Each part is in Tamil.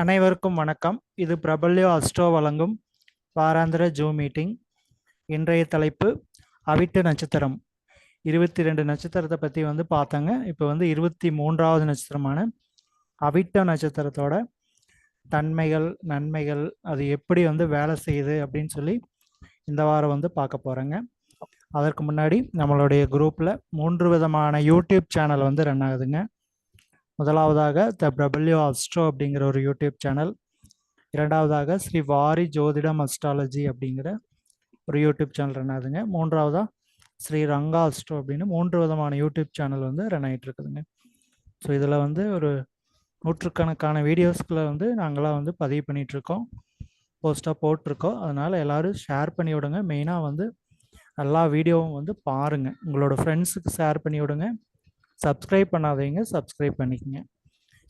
அனைவருக்கும் வணக்கம். இது பிரபல்யோ அஸ்ட்ரோ வழங்கும் வாராந்திர ஜூம் மீட்டிங். இன்றைய தலைப்பு அவிட்ட நட்சத்திரம். இருபத்தி ரெண்டு நட்சத்திரத்தை பற்றி வந்து பார்த்தாங்க. இப்போ வந்து இருபத்தி மூன்றாவது நட்சத்திரமான அவிட்ட நட்சத்திரத்தோட தன்மைகள் நன்மைகள் அது எப்படி வந்து வேலை செய்யுது அப்படின்னு சொல்லி இந்த வாரம் வந்து பார்க்க போகிறேங்க அதற்கு முன்னாடி நம்மளுடைய குரூப்பில் மூன்று விதமான யூடியூப் சேனல் வந்து ரன் ஆகுதுங்க. முதலாவதாக த டபிள்யூ அஸ்ட்ரோ அப்படிங்கிற ஒரு யூடியூப் சேனல் இரண்டாவதாக ஸ்ரீ வாரி ஜோதிடம் அஸ்ட்ராலஜி அப்படிங்கிற ஒரு யூடியூப் சேனல் ரன் ஆகுதுங்க. மூன்றாவதாக ஸ்ரீ ரங்கா அஸ்ட்ரோ அப்படின்னு மூன்று விதமான யூடியூப் சேனல் வந்து ரன் ஆகிட்டு இருக்குதுங்க. ஸோ இதில் வந்து ஒரு நூற்றுக்கணக்கான வீடியோஸ்களை வந்து நாங்களாம் வந்து பதிவு பண்ணிகிட்ருக்கோம் போஸ்ட்டாக போட்டிருக்கோம். அதனால் எல்லோரும் ஷேர் பண்ணி விடுங்க. மெயினாக வந்து எல்லா வீடியோவும் வந்து பாருங்கள் உங்களோட ஃப்ரெண்ட்ஸுக்கு ஷேர் பண்ணி விடுங்க. சப்ஸ்கிரைப் பண்ணாதீங்க சப்ஸ்கிரைப் பண்ணிக்கங்க.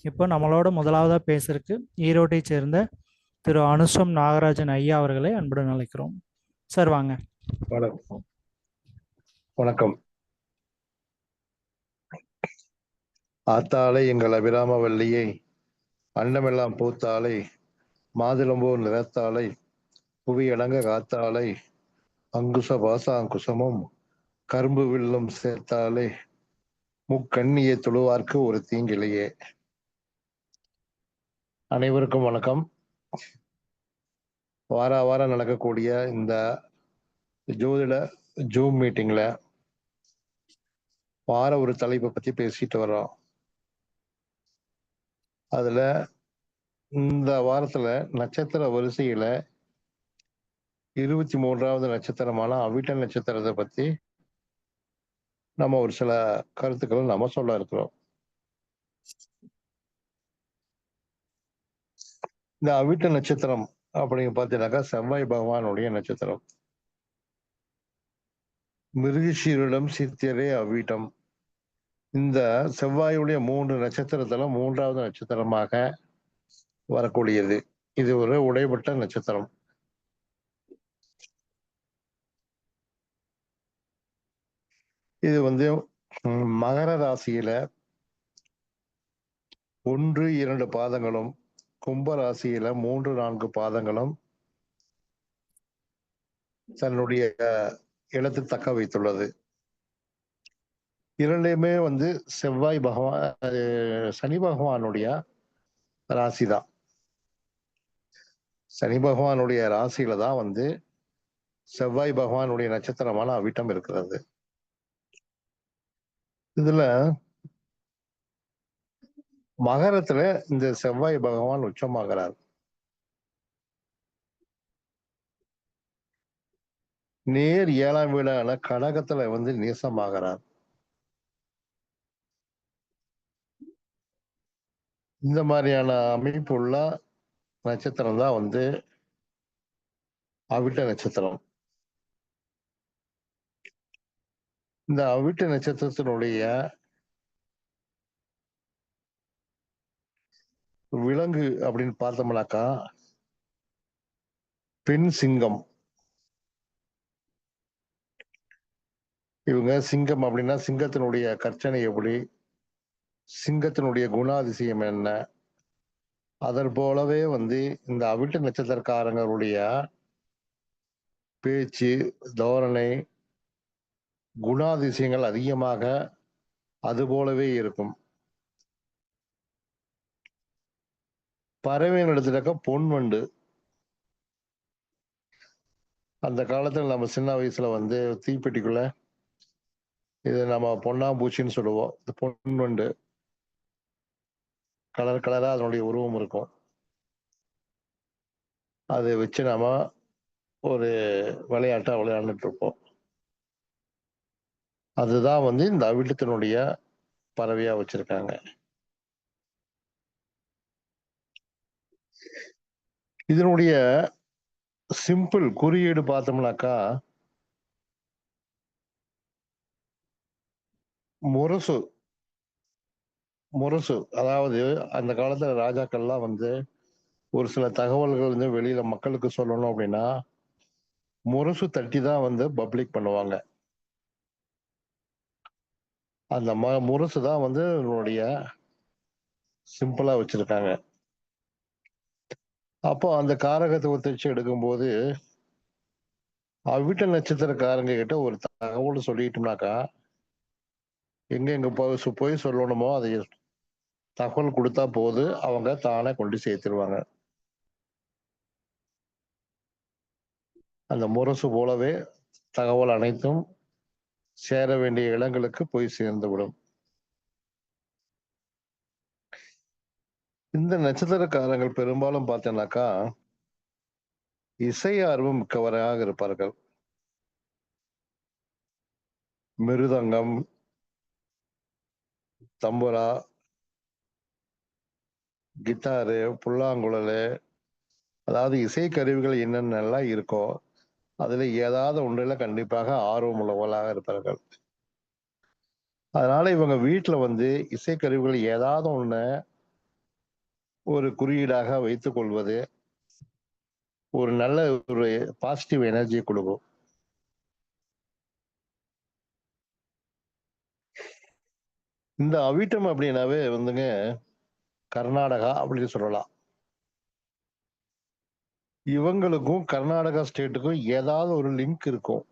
இப்போ நம்மளோட முதலாவதாக பேசுறதுக்கு ஈரோட்டை சேர்ந்த திரு அனுஷம் நாகராஜன் ஐயா அவர்களை அன்புடன் அழைக்கிறோம். சார் வாங்க. வணக்கம். வணக்கம். ஆத்தாளை எங்கள் அபிராம வள்ளியை அண்டமெல்லாம் பூத்தாளை மாதுளம்பூர் நிறத்தாளை புவி அடங்க காத்தாளை அங்குச பாசாங்குசமும் கரும்பு வில்லும் சேர்த்தாலே முக்கண்ணியை தொழுவார்க்கு ஒரு தீங்கிலேயே அனைவருக்கும் வணக்கம். வார வாரம் நடக்கக்கூடிய இந்த ஜோதிட ஜூம் மீட்டிங்ல வார ஒரு தலைப்பை பத்தி பேசிட்டு வர்றோம். அதுல இந்த வாரத்துல நட்சத்திர வரிசையில இருபத்தி மூன்றாவது நட்சத்திரமான அவிட்ட நட்சத்திரத்தை பத்தி நம்ம ஒரு சில கருத்துக்களை நம்ம சொல்ல இருக்கிறோம். இந்த அவிட்ட நட்சத்திரம் அப்படின்னு பார்த்தீங்கன்னாக்கா செவ்வாய் பகவானுடைய நட்சத்திரம். மிருகசீரிடம் சித்தியரே அவ்விட்டம் இந்த செவ்வாயுடைய மூன்று நட்சத்திரத்துல மூன்றாவது நட்சத்திரமாக வரக்கூடியது. இது ஒரு உடைபட்ட நட்சத்திரம். இது வந்து மகர ராசியில ஒன்று இரண்டு பாதங்களும் கும்ப ராசியில மூன்று நான்கு பாதங்களும் தன்னுடைய இடத்தை தக்க வைத்துள்ளது. இரண்டையுமே வந்து செவ்வாய் பகவான் சனி பகவானுடைய ராசி தான். சனி பகவானுடைய ராசியில தான் வந்து செவ்வாய் பகவானுடைய நட்சத்திரமான அவிட்டம் இருக்கிறது. இதுல மகரத்துல இந்த செவ்வாய் பகவான் உச்சமாகிறார். நேர் ஏழாம் வீடான கடகத்துல வந்து நேசமாகிறார். இந்த மாதிரியான அமைப்பு உள்ள நட்சத்திரம் தான் வந்து அவிட்ட நட்சத்திரம். இந்த அவிட்ட நட்சத்திரத்தினுடைய விலங்கு அப்படின்னு பார்த்தோம்னாக்கா பெண் சிங்கம். இவங்க சிங்கம் அப்படின்னா சிங்கத்தினுடைய கர்ச்சனை எப்படி சிங்கத்தினுடைய குணாதிசயம் என்ன அதன் போலவே வந்து இந்த அவிட்ட நட்சத்திரக்காரங்களுடைய பேச்சு தோரணை குணாதிசயங்கள் அதிகமாக அது போலவே இருக்கும். பறவைன்னு எடுத்துட்டாக்கா பொன் வண்டு. அந்த காலத்தில் நம்ம சின்ன வயசுல வந்து தீப்பெட்டிக்குள்ள இது நம்ம பொன்னாம்பூச்சின்னு சொல்லுவோம். இந்த பொன் வண்டு. கலர் கலரா அதனுடைய உருவம் இருக்கும். அதை வச்சு நாம ஒரு விளையாட்டா விளையாண்டுட்டு இருப்போம். அதுதான் வந்து இந்த அவிழ்த்தினுடைய பறவையா வச்சிருக்காங்க. இதனுடைய சிம்பிள் குறியீடு பார்த்தோம்னாக்கா முரசு முரசு. அதாவது அந்த காலத்துல ராஜாக்கள்லாம் வந்து ஒரு சில தகவல்கள் வந்து வெளியில மக்களுக்கு சொல்லணும் அப்படின்னா முரசு தட்டி தான் வந்து பப்ளிக் பண்ணுவாங்க. அந்த ம முரசு தான் வந்து இதனுடைய சிம்பிளா வச்சிருக்காங்க. அப்போ அந்த காரகத்துவத்தை வச்சு எடுக்கும்போது அவ்விட்ட நட்சத்திரக்காரங்க கிட்ட ஒரு தகவல் சொல்லிட்டோம்னாக்கா எங்க எங்க போய் போய் சொல்லணுமோ அதை தகவல் கொடுத்தா போது அவங்க தானே கொண்டு சேர்த்துருவாங்க. அந்த முரசு போலவே தகவல் அனைத்தும் சேர வேண்டிய இடங்களுக்கு போய் சேர்ந்துவிடும். இந்த நட்சத்திரக்காரங்கள் பெரும்பாலும் பார்த்தீங்கன்னாக்கா இசை ஆர்வம் மிக்கவராக இருப்பார்கள். மிருதங்கம் தம்புரா கிட்டாரு புல்லாங்குழலு அதாவது இசை கருவிகள் என்னென்னலாம் இருக்கோ அதுல ஏதாவது ஒன்றில் கண்டிப்பாக ஆர்வம் உள்ளவர்களாக இருப்பார்கள். அதனால இவங்க வீட்டில் வந்து இசைக்கருவிகள் ஏதாவது ஒன்று ஒரு குறியீடாக வைத்துக் கொள்வது ஒரு நல்ல ஒரு பாசிட்டிவ் எனர்ஜி கொடுக்கும். இந்த அவிட்டம் அப்படின்னாவே வந்துங்க கர்நாடகா அப்படின்னு சொல்லலாம். இவங்களுக்கும் கர்நாடகா ஸ்டேட்டுக்கும் ஏதாவது ஒரு லிங்க் இருக்கும்.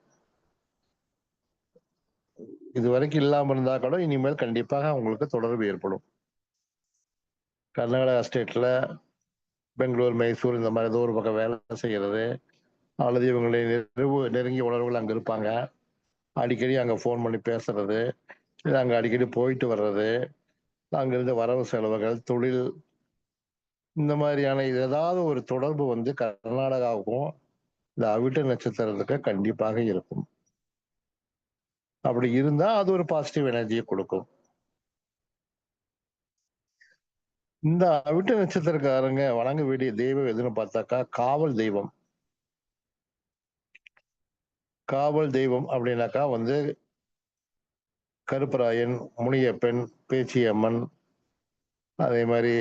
இது வரைக்கும் இல்லாமல் இருந்தா கூட இனிமேல் கண்டிப்பாக அவங்களுக்கு தொடர்பு ஏற்படும். கர்நாடகா ஸ்டேட்ல பெங்களூர் மைசூர் இந்த மாதிரி ஏதோ ஒரு பக்கம் வேலை செய்யறது அல்லது இவங்களை நெருவு நெருங்கிய உணர்வுகள் அங்க இருப்பாங்க. அடிக்கடி அங்க ஃபோன் பண்ணி பேசுறது இல்லை அங்க அடிக்கடி போயிட்டு வர்றது அங்கிருந்து வரவு செலவுகள் தொழில் இந்த மாதிரியான ஏதாவது ஒரு தொடர்பு வந்து கர்நாடகாவுக்கும் இந்த அவிட்ட நட்சத்திரத்துக்கு கண்டிப்பாக இருக்கும். அப்படி இருந்தா அது ஒரு பாசிட்டிவ் எனர்ஜியை கொடுக்கும். இந்த அவிட்ட நட்சத்திரக்காரங்க வணங்க வேண்டிய தெய்வம் எதுன்னு பார்த்தாக்கா காவல் தெய்வம். காவல் தெய்வம் அப்படின்னாக்கா வந்து கருப்பராயன் முனியப்பன் பேச்சியம்மன் அதே மாதிரி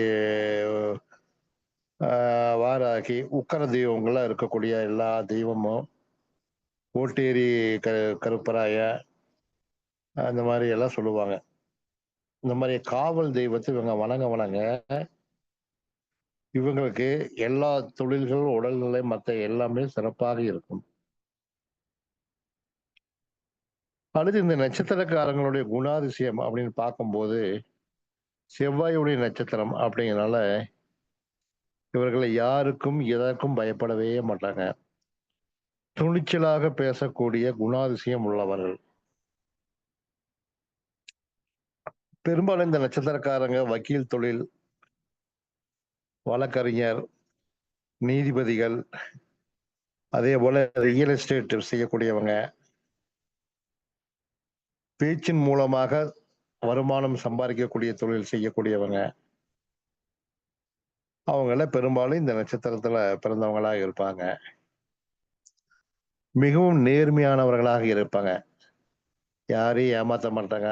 வாராகி உக்கர தெய்வங்களா இருக்கக்கூடிய எல்லா தெய்வமும் ஓட்டேரி க கருப்பராய அந்த மாதிரி எல்லாம் சொல்லுவாங்க. இந்த மாதிரி காவல் தெய்வத்தை இவங்க வணங்க வணங்க இவங்களுக்கு எல்லா தொழில்களும் உடல்நிலை மற்ற எல்லாமே சிறப்பாக இருக்கும். அடுத்து இந்த நட்சத்திரக்காரங்களுடைய குணாதிசயம் அப்படின்னு பார்க்கும்போது செவ்வாயுடைய நட்சத்திரம் அப்படிங்கிறனால இவர்களை யாருக்கும் எதற்கும் பயப்படவே மாட்டாங்க. துணிச்சலாக பேசக்கூடிய குணாதிசயம் உள்ளவர்கள். பெரும்பாலும் இந்த நட்சத்திரக்காரங்க வக்கீல் தொழில் வழக்கறிஞர் நீதிபதிகள் அதே போல ரியல் எஸ்டேட் செய்யக்கூடியவங்க. பேச்சின் மூலமாக வருமானம் சம்பாதிக்கக்கூடிய தொழில் செய்யக்கூடியவங்க. அவங்கள பெரும்பாலும் இந்த நட்சத்திரத்துல பிறந்தவங்களாக இருப்பாங்க. மிகவும் நேர்மையானவர்களாக இருப்பாங்க. யாரையும் ஏமாத்த மாட்டாங்க.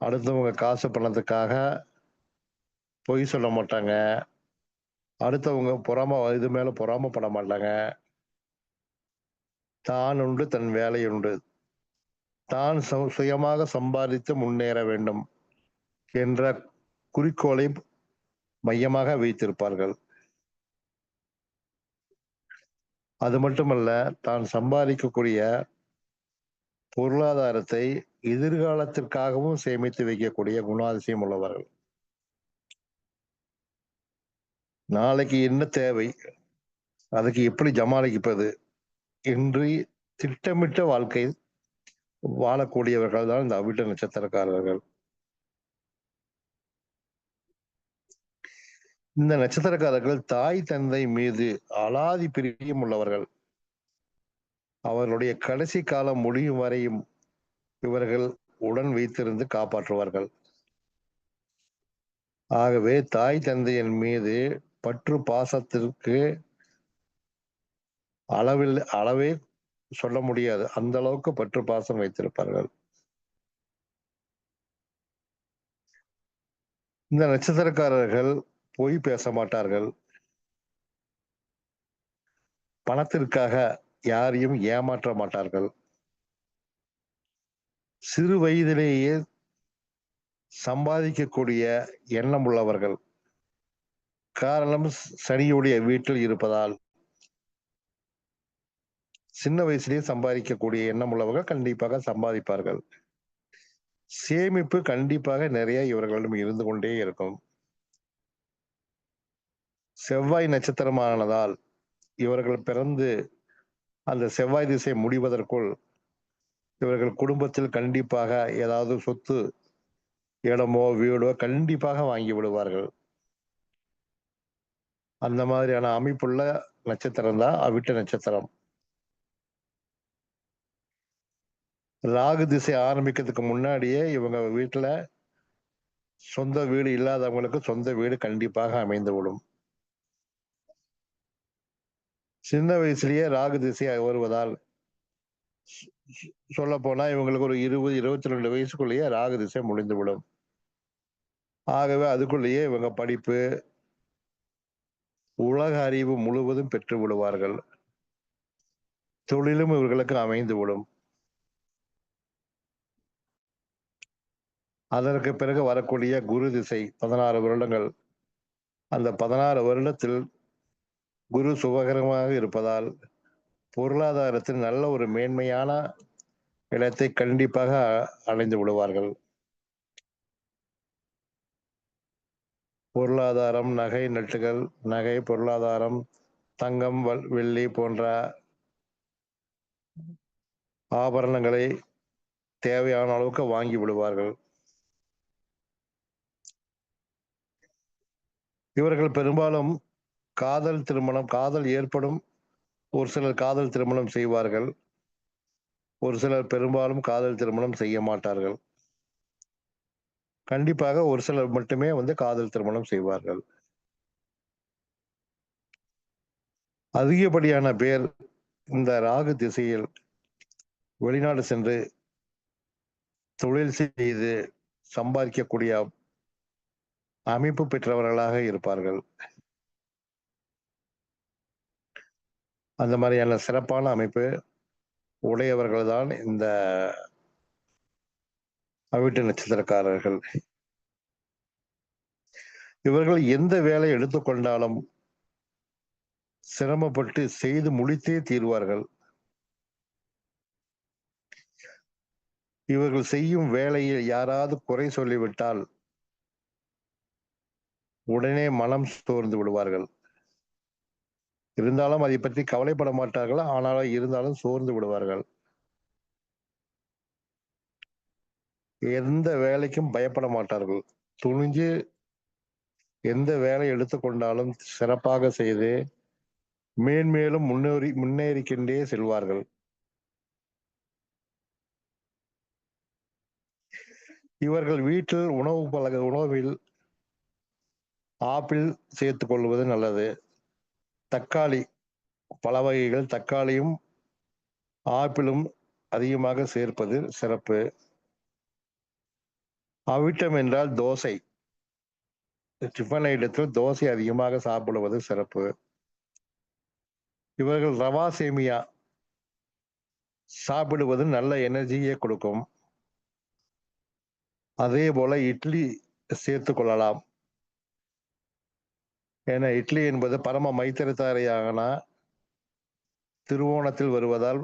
அடுத்தவங்க காசு பணத்துக்காக பொய் சொல்ல மாட்டாங்க. அடுத்தவங்க பொறாம இது மேல பண்ண மாட்டாங்க. தான் உண்டு தன் வேலை உண்டு. தான் சுயமாக சம்பாதித்து முன்னேற வேண்டும் என்ற குறிக்கோளை மையமாக வைத்திருப்பார்கள். அது மட்டுமல்ல தான் சம்பாதிக்கக்கூடிய பொருளாதாரத்தை எதிர்காலத்திற்காகவும் சேமித்து வைக்கக்கூடிய குணாதிசயம் உள்ளவர்கள். நாளைக்கு என்ன தேவை? அதுக்கு எப்படி ஜமாளிப்பது என்று திட்டமிட்ட வாழ்க்கை வாழக்கூடியவர்கள் தான் இந்த அவிட்ட நட்சத்திரக்காரர்கள். இந்த நட்சத்திரக்காரர்கள் தாய் தந்தை மீது அலாதி பிரியம் உள்ளவர்கள். அவர்களுடைய கடைசி காலம் முடியும் வரையும் இவர்கள் உடன் வைத்திருந்து காப்பாற்றுவார்கள். ஆகவே தாய் தந்தையின் மீது பற்று பாசத்திற்கு அளவில் அளவே சொல்ல முடியாது. அந்த அளவுக்கு பற்று பாசம் வைத்திருப்பார்கள். இந்த நட்சத்திரக்காரர்கள் பொய் பேச மாட்டார்கள். பணத்திற்காக யாரையும் ஏமாற்ற மாட்டார்கள். சிறு வயதிலேயே சம்பாதிக்கக்கூடிய எண்ணம் உள்ளவர்கள். காரணம் சனியுடைய வீட்டில் இருப்பதால். சின்ன வயசுலேயே சம்பாதிக்கக்கூடிய எண்ணம் உள்ளவர்கள் கண்டிப்பாக சம்பாதிப்பார்கள். சேமிப்பு கண்டிப்பாக நிறைய இவர்களிடம் இருந்து கொண்டே இருக்கும். செவ்வாய் நட்சத்திரமானதால் இவர்கள் பிறந்து அந்த செவ்வாய் திசை முடிவதற்குள் இவர்கள் குடும்பத்தில் கண்டிப்பாக ஏதாவது சொத்து இடமோ வீடோ கண்டிப்பாக வாங்கி விடுவார்கள். அந்த மாதிரியான அமைப்புள்ள நட்சத்திரம் தான் அவிட்ட நட்சத்திரம். ராகு திசை ஆரம்பிக்கிறதுக்கு முன்னாடியே இவங்க வீட்டுல சொந்த வீடு இல்லாதவங்களுக்கு சொந்த வீடு கண்டிப்பாக அமைந்து விடும் சின்ன வயசுலயே ராகு திசையாக வருவதால் சொல்ல போனா இவங்களுக்கு ஒரு இருபது இருபத்தி ரெண்டு வயசுக்குள்ளேயே ராகு திசை முடிந்து விடும் ஆகவே அதுக்குள்ளேயே இவங்க படிப்பு உலக அறிவு முழுவதும் பெற்று விடுவார்கள். தொழிலும் இவர்களுக்கு அமைந்து விடும் அதற்கு பிறகு வரக்கூடிய குரு திசை பதினாறு வருடங்கள். அந்த பதினாறு வருடத்தில் குரு சுபகரமாக இருப்பதால் பொருளாதாரத்தில் நல்ல ஒரு மேன்மையான இடத்தை கண்டிப்பாக அடைந்து விடுவார்கள். பொருளாதாரம் நகை நட்டுகள் நகை பொருளாதாரம் தங்கம் வெள்ளி போன்ற ஆபரணங்களை தேவையான அளவுக்கு வாங்கி விடுவார்கள். இவர்கள் பெரும்பாலும் காதல் திருமணம் காதல் ஏற்படும். ஒரு சிலர் காதல் திருமணம் செய்வார்கள். ஒரு சிலர் பெரும்பாலும் காதல் திருமணம் செய்ய மாட்டார்கள். கண்டிப்பாக ஒரு சிலர் மட்டுமே வந்து காதல் திருமணம் செய்வார்கள். அதிகப்படியான பேர் இந்த ராகு திசையில் வெளிநாடு சென்று தொழில் செய்து சம்பாதிக்கக்கூடிய அமைப்பு பெற்றவர்களாக இருப்பார்கள். அந்த மாதிரியான சிறப்பான அமைப்பு உடையவர்கள் தான் இந்த அவிட்டு நட்சத்திரக்காரர்கள். இவர்கள் எந்த வேலை எடுத்துக்கொண்டாலும் சிரமப்பட்டு செய்து முடித்தே தீர்வார்கள். இவர்கள் செய்யும் வேலையில் யாராவது குறை சொல்லிவிட்டால் உடனே மனம் சோர்ந்து விடுவார்கள். இருந்தாலும் அதை பற்றி கவலைப்பட மாட்டார்கள். ஆனாலும் இருந்தாலும் சோர்ந்து விடுவார்கள். எந்த வேலைக்கும் பயப்பட மாட்டார்கள். துணிஞ்சு எந்த வேலை எடுத்துக்கொண்டாலும் சிறப்பாக செய்து மேன்மேலும் முன்னேறி முன்னேறிக்கொண்டே செல்வார்கள். இவர்கள் வீட்டில் உணவு பழக உணவில் ஆப்பிள் சேர்த்துக் கொள்வது நல்லது. தக்காளி பல வகைகள் தக்காளியும் ஆப்பிளும் அதிகமாக சேர்ப்பது சிறப்பு. அவிட்டம் என்றால் தோசை. டிஃபன் ஐட்டத்தில் தோசை அதிகமாக சாப்பிடுவது சிறப்பு. இவர்கள் ரவா சேமியா சாப்பிடுவது நல்ல எனர்ஜியை கொடுக்கும். அதே போல இட்லி சேர்த்து கொள்ளலாம். ஏன்னா இட்லி என்பது பரம மைத்திரத்தாரையாகனா திருவோணத்தில் வருவதால்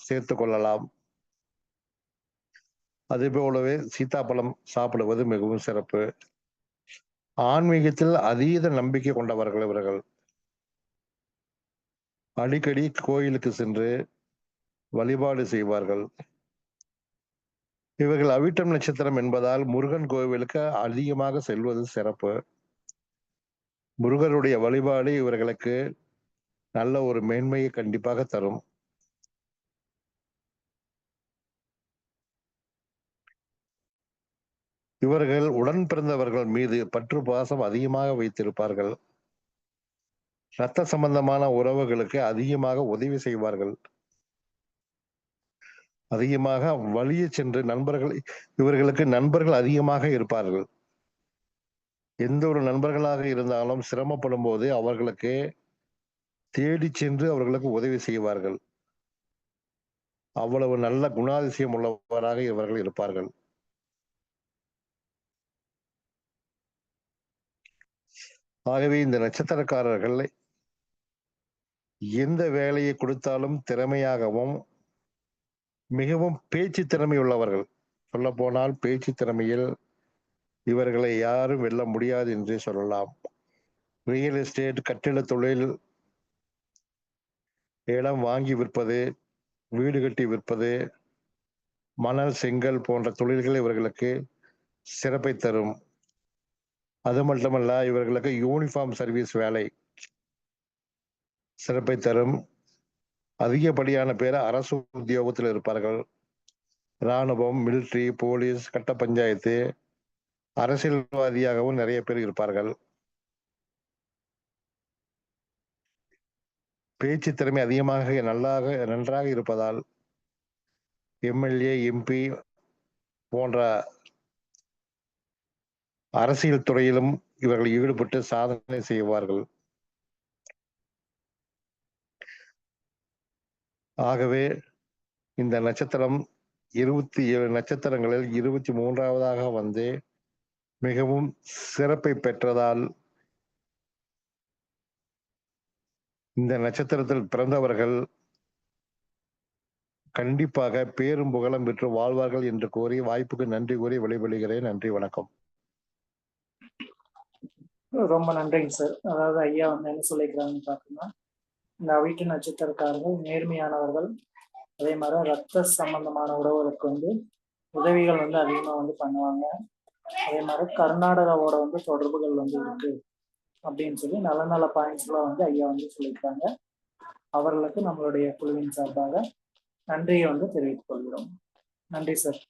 சேர்த்து கொள்ளலாம். அதே போலவே சீத்தாப்பழம் சாப்பிடுவது மிகவும் சிறப்பு. ஆன்மீகத்தில் அதீத நம்பிக்கை கொண்டவர்கள் இவர்கள். அடிக்கடி கோயிலுக்கு சென்று வழிபாடு செய்வார்கள். இவர்கள் அவிட்டம் நட்சத்திரம் என்பதால் முருகன் கோவிலுக்கு அதிகமாக செல்வது சிறப்பு. முருகருடைய வழிபாடு இவர்களுக்கு நல்ல ஒரு மேன்மையை கண்டிப்பாக தரும். இவர்கள் உடன் பிறந்தவர்கள் மீது பற்று பாசம் அதிகமாக வைத்திருப்பார்கள். இரத்த சம்பந்தமான உறவுகளுக்கு அதிகமாக உதவி செய்வார்கள். அதிகமாக வழியே சென்று நண்பர்கள் இவர்களுக்கு நண்பர்கள் அதிகமாக இருப்பார்கள். எந்த ஒரு நண்பர்களாக இருந்தாலும் சிரமப்படும் போது அவர்களுக்கு தேடி சென்று அவர்களுக்கு உதவி செய்வார்கள். அவ்வளவு நல்ல குணாதிசயம் உள்ளவராக இவர்கள் இருப்பார்கள். ஆகவே இந்த நட்சத்திரக்காரர்கள் எந்த வேலையை கொடுத்தாலும் திறமையாகவும் மிகவும் பேச்சு திறமை உள்ளவர்கள் சொல்ல போனால் பேச்சு திறமையில் இவர்களை யாரும் வெல்ல முடியாது என்றே சொல்லலாம். ரியல் எஸ்டேட் கட்டிட தொழில் இடம் வாங்கி விற்பது வீடு கட்டி விற்பது மணல் செங்கல் போன்ற தொழில்கள் இவர்களுக்கு சிறப்பை தரும். அது மட்டுமல்ல இவர்களுக்கு யூனிஃபார்ம் சர்வீஸ் வேலை சிறப்பை தரும். அதிகப்படியான பேர் அரசு உத்தியோகத்தில் இருப்பார்கள். இராணுவம் மிலிட்ரி போலீஸ் கட்ட பஞ்சாயத்து அரசியல்வாதியாகவும் நிறைய பேர் இருப்பார்கள். பேச்சு திறமை அதிகமாக நல்லாக நன்றாக இருப்பதால் எம்எல்ஏ எம்பி போன்ற அரசியல் துறையிலும் இவர்கள் ஈடுபட்டு சாதனை செய்வார்கள். ஆகவே இந்த நட்சத்திரம் இருபத்தி ஏழு நட்சத்திரங்களில் இருபத்தி மூன்றாவதாக வந்து மிகவும் சிறப்பை பெற்றதால் இந்த நட்சத்திரத்தில் பிறந்தவர்கள் கண்டிப்பாக பேரும் புகழம் பெற்று வாழ்வார்கள் என்று கூறி வாய்ப்புக்கு நன்றி கூறி விடைபெறுகிறேன். நன்றி வணக்கம். ரொம்ப நன்றிங்க சார். அதாவது ஐயா வந்து என்ன சொல்லிக்கிறாங்கன்னு பார்த்தீங்கன்னா இந்த அவிட்டு நட்சத்திரக்காரர்கள் நேர்மையானவர்கள் அதே மாதிரி ரத்த சம்பந்தமான உறவுகளுக்கு வந்து உதவிகள் வந்து அதிகமாக வந்து பண்ணுவாங்க. அதே மாதிரி கர்நாடகாவோட வந்து தொடர்புகள் வந்து இருக்கு அப்படின்னு சொல்லி நல்ல நல்ல பாயிண்ட்ஸ்லாம் வந்து ஐயா வந்து சொல்லியிருக்காங்க. அவர்களுக்கு நம்மளுடைய குழுவின் சார்பாக நன்றியை வந்து தெரிவித்துக் கொள்கிறோம். நன்றி சார்